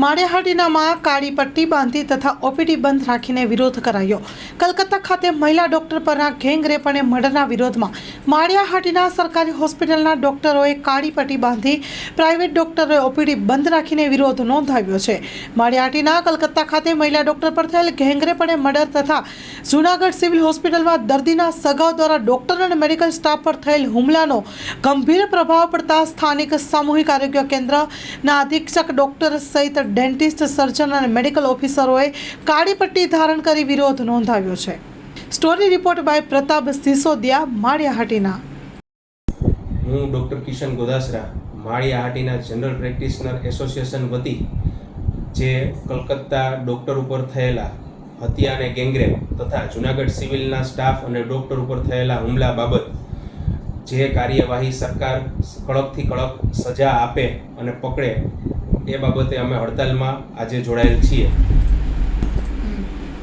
માળિયાહાટીનામાં કાળી પટ્ટી બાંધી તથા ઓપીડી બંધ રાખીને વિરોધ કરાયો. કલકત્તા ખાતે મહિલા ડોક્ટર પરના ગેંગરેપ અને મર્ડરના વિરોધમાં માળિયાહાટીના સરકારી હોસ્પિટલના ડોક્ટરોએ કાળી પટ્ટી બાંધી પ્રાઇવેટ ડોક્ટરોએ ઓપીડી બંધ રાખીને વિરોધ નોંધાવ્યો છે. માળિયાહાટીના કલકત્તા ખાતે મહિલા ડોક્ટર પર થયેલ ગેંગરેપ અને મર્ડર તથા જૂનાગઢ સિવિલ હોસ્પિટલમાં દર્દીના સગાઓ દ્વારા ડોક્ટર અને મેડિકલ સ્ટાફ પર થયેલ હુમલાનો ગંભીર પ્રભાવ પડતા સ્થાનિક સામૂહિક આરોગ્ય કેન્દ્રના અધિક્ષક ડોક્ટર સહિત ડેન્ટિસ્ટ, સર્જન અને મેડિકલ ઓફિસરોએ કાળી પટ્ટી ધારણ કરી વિરોધ નોંધાવ્યો છે. Story report by Pratap Sisodiya, Maliya Hatina. હું doctor Kishan Godasara, Maliya Hatina general practitioner association વતી, જે કલકત્તા ડૉક્ટર ઉપર થયેલા હત્યા અને ગેંગરેપ તથા જુનાગઢ સિવિલના સ્ટાફ અને ડૉક્ટર ઉપર થયેલા હુમલા બાબત, જે કાર્યવાહી સરકાર કડકથી કડક સજા આપે અને પકડે એ બાબતે અમે હડતાલમાં આજે જોડાયેલ છીએ.